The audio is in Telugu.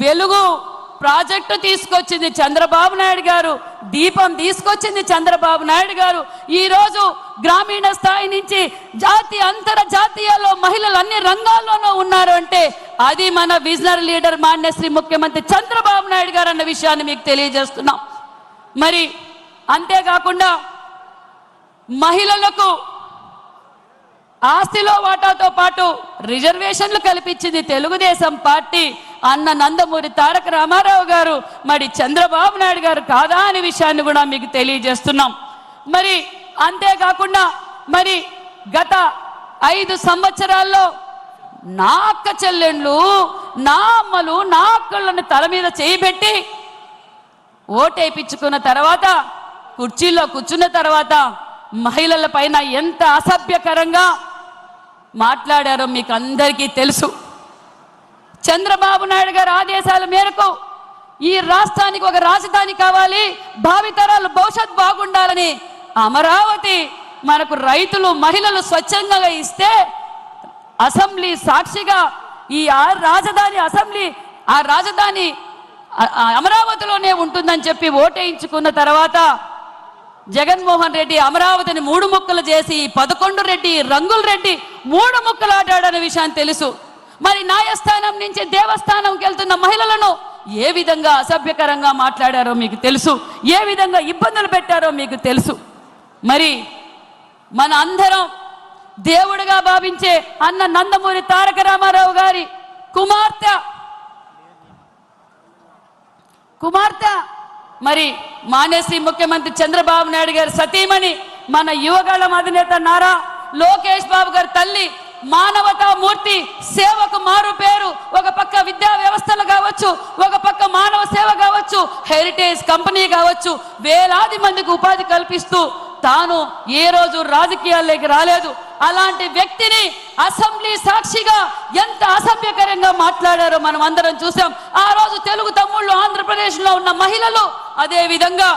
వెలుగు ప్రాజెక్టు తీసుకొచ్చింది చంద్రబాబు నాయుడు గారు దీపం తీసుకొచ్చింది చంద్రబాబు నాయుడు గారు. ఈరోజు గ్రామీణ స్థాయి నుంచి జాతీయ అంతర్జాతీయాల్లో మహిళలు అన్ని రంగాల్లోనూ ఉన్నారు అంటే అది మన విజనరీ లీడర్ మాన్యశ్రీ ముఖ్యమంత్రి చంద్రబాబు నాయుడు గారు అన్న విషయాన్ని మీకు తెలియజేస్తున్నాం. మరి అంతేకాకుండా మహిళలకు ఆస్తిలో వాటాతో పాటు రిజర్వేషన్లు కల్పించింది తెలుగుదేశం పార్టీ అన్న నందమూరి తారక రామారావు గారు. మరి చంద్రబాబు నాయుడు గారు కాదా అనే విషయాన్ని కూడా మీకు తెలియజేస్తున్నాం. మరి అంతేకాకుండా మరి గత ఐదు సంవత్సరాల్లో నా అక్క చెల్లెండ్లు నా అమ్మలు నా అక్కలను తల మీద చేయబెట్టి ఓటేపించుకున్న తర్వాత కుర్చీలో కూర్చున్న తర్వాత మహిళల పైన ఎంత అసభ్యకరంగా మాట్లాడారో మీకు అందరికీ తెలుసు. చంద్రబాబు నాయుడు గారి ఆదేశాల మేరకు ఈ రాష్ట్రానికి ఒక రాజధాని కావాలి భావితరాలు భవిష్యత్ బాగుండాలని అమరావతి మనకు రైతులు మహిళలు స్వచ్ఛందంగా ఇస్తే అసెంబ్లీ సాక్షిగా ఈ ఆ రాజధాని అసెంబ్లీ ఆ రాజధాని ఆ అమరావతిలోనే ఉంటుందని చెప్పి ఓటేయించుకున్న తర్వాత జగన్మోహన్ రెడ్డి అమరావతిని మూడు ముక్కలు చేసి పదకొండు రెడ్డి రంగుల రెడ్డి మూడు ముక్కలు ఆడాడనే విషయం తెలుసు. మరి న్యాయస్థానం నుంచి దేవస్థానంకి వెళ్తున్న మహిళలను ఏ విధంగా అసభ్యకరంగా మాట్లాడారో మీకు తెలుసు. ఏ విధంగా ఇబ్బందులు పెట్టారో మీకు తెలుసు. మరి మన అందరం దేవుడుగా భావించే అన్న నందమూరి తారక రామారావు గారి కుమార్తె. కుమార్తె. మరి మానేసి ముఖ్యమంత్రి చంద్రబాబు నాయుడు గారి సతీమణి మన యువగళం అధినేత నారా లోకేష్ బాబు గారి తల్లి మానవతా మూర్తి సేవకు మారు పేరు. ఒక పక్క విద్యా వ్యవస్థలు కావచ్చు ఒక పక్క మానవ సేవ కావచ్చు హెరిటేజ్ కంపెనీ కావచ్చు వేలాది మందికి ఉపాధి కల్పిస్తూ తాను ఏ రోజు రాజకీయాల్లోకి రాలేదు. అలాంటి వ్యక్తిని అసెంబ్లీ సాక్షిగా ఎంత అసభ్యకరంగా మాట్లాడారో మనం అందరం చూసాం ఆ రోజు తెలుగు తమ్ముళ్ళు ఆంధ్రప్రదేశ్లో ఉన్న మహిళలు అదే విధంగా